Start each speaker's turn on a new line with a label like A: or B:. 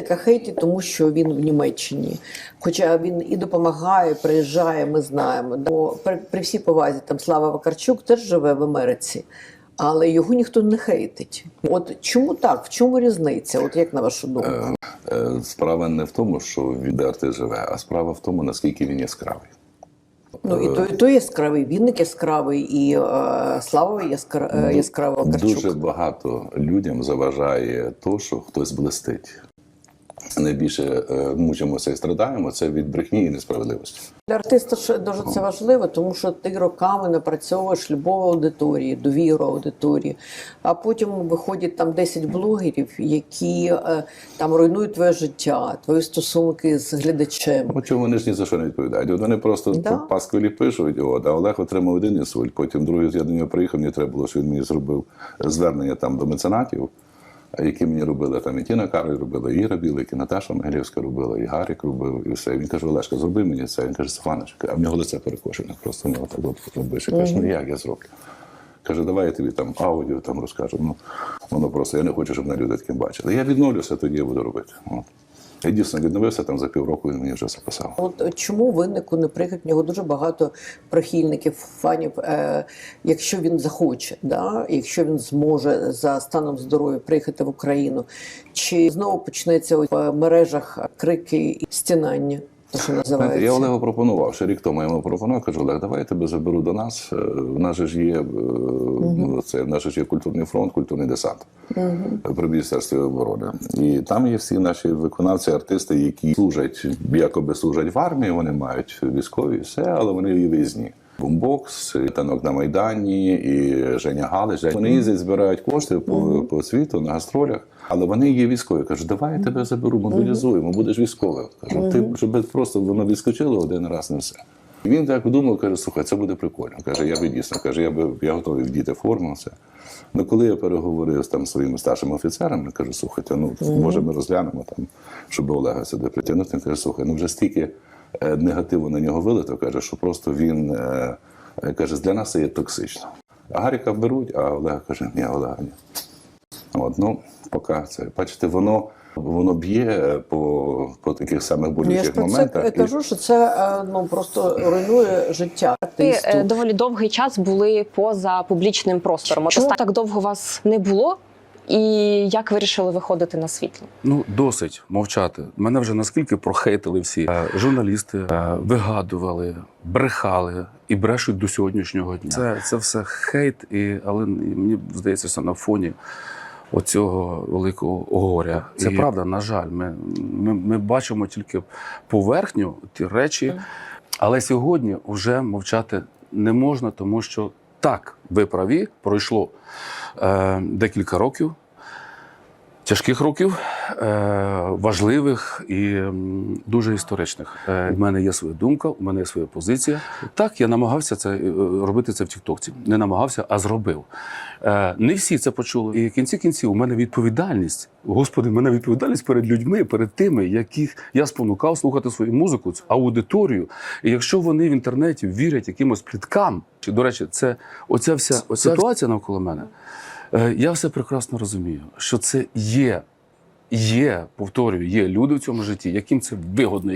A: Така хейті, тому що він в Німеччині. Хоча він і допомагає, приїжджає, ми знаємо. Бо при, при всій повазі там Слава Вакарчук теж живе в Америці, але його ніхто не хейтить. От чому так? В чому різниця? От як на вашу думку?
B: Е, Справа не в тому, що він де артист живе, а справа в тому, наскільки він яскравий.
A: Ну і то, і то яскравий, Вінник яскравий, і е, Слава яскра, е, яскравий Вакарчук.
B: Дуже багато людям заважає то, що хтось блистить. Найбільше е, мучимося і страдаємо це від брехні і несправедливості.
A: Для артиста ж дуже це важливо, тому що ти роками напрацьовуєш любов аудиторії, довіру аудиторії. А потім виходять там 10 блогерів, які е, там руйнують твоє життя, твої стосунки з глядачем.
B: От чому вони ж ні за що не відповідають. От вони просто
A: Да.
B: пасквілі пишуть, от, а Олег отримав один інсульт, потім другий я до нього приїхав, мені треба було, що він мені зробив звернення там до меценатів, які мені робили там і Тіна Кароль робила, і Іра Білик, і Наташа Могилівська робила, і Гарік робив, і все. Він каже, Олешка, зроби мені це. Він каже, Стефанович, а в нього лице перекошене, просто ну, так от робиш. Я кажу, ну як я зроблю? Каже, давай я тобі там аудіо там розкажу. Ну, воно просто, я не хочу, щоб мене люди таким бачили. Я відновлюся, тоді я буду робити. От. Я дійсно відновився там за півроку, він мені вже записав.
A: От е, чому виннику не приїхати? В нього дуже багато прихильників, фанів. Е, якщо він захоче, да? якщо він зможе за станом здоров'я приїхати в Україну, чи знову почнеться в мережах крики і стінання? То, що називається.
B: я Олегу пропонував, ще рік тому я йому пропонував, кажу, Олег, давай я тебе заберу до нас. Е, В нас же ж є, е, ну, це, в нас же ж є культурний фронт, культурний десант при Міністерстві оборони. І там є всі наші виконавці, артисти, які служать, якоби служать в армії, вони мають військові і все, але вони і виїзні. Бумбокс, танок на Майдані, і Женя Галич. Вони їздять, збирають кошти по, по світу на гастролях, але вони є військові. Кажуть, давай я тебе заберу, мобілізуємо, будеш військовим. Кажу, ти щоб просто воно відскочило один раз не все. І він так думав, каже, слухай, це буде прикольно. Каже, я би дійсно каже, я би я готовий вдіти форму. Все. Ну коли я переговорив з там своїми старшими офіцерами, кажу, слухайте, ну може ми розглянемо там, щоб Олега сюди притягнути. Він каже, слухай, ну вже стільки е, негативу на нього вилито, каже, що просто він е, е, каже, для нас це є токсично. А Гаріка беруть, а Олега каже, ні, Олега ні. От, ну, поки це. Бачите, воно, воно б'є по, по таких самих
A: Ну, я
B: болючих
A: це
B: моментах.
A: к- кажу, що це е, ну просто руйнує життя
C: Ви е, доволі довгий час були поза публічним простором.
A: Чому?
C: так довго вас не було, і як вирішили виходити на світло?
D: Ну, досить мовчати. Мене вже наскільки прохейтили всі Е, журналісти, е, вигадували, брехали і брешуть до сьогоднішнього дня. Це, це все хейт, і, але мені здається, що на фоні оцього великого горя. Це
C: І-
D: правда, на жаль. Ми, ми, ми бачимо тільки поверхню, ті речі, але сьогодні вже мовчати не можна, тому що так, ви праві, пройшло е, декілька років тяжких років, е, важливих і дуже історичних. Е, У мене є своя думка, у мене є своя позиція. Так, я намагався це е, робити це в Тіктокці. Не намагався, а зробив. Е, Не всі це почули. І в кінці кінців у мене відповідальність. Господи, у мене відповідальність перед людьми, перед тими, яких я спонукав слухати свою музику, цю аудиторію. І якщо вони в інтернеті вірять якимось пліткам, чи до речі, це оця вся ситуація навколо мене. Е, Я все прекрасно розумію, що це є, є, повторюю, є люди в цьому житті, яким це вигодно.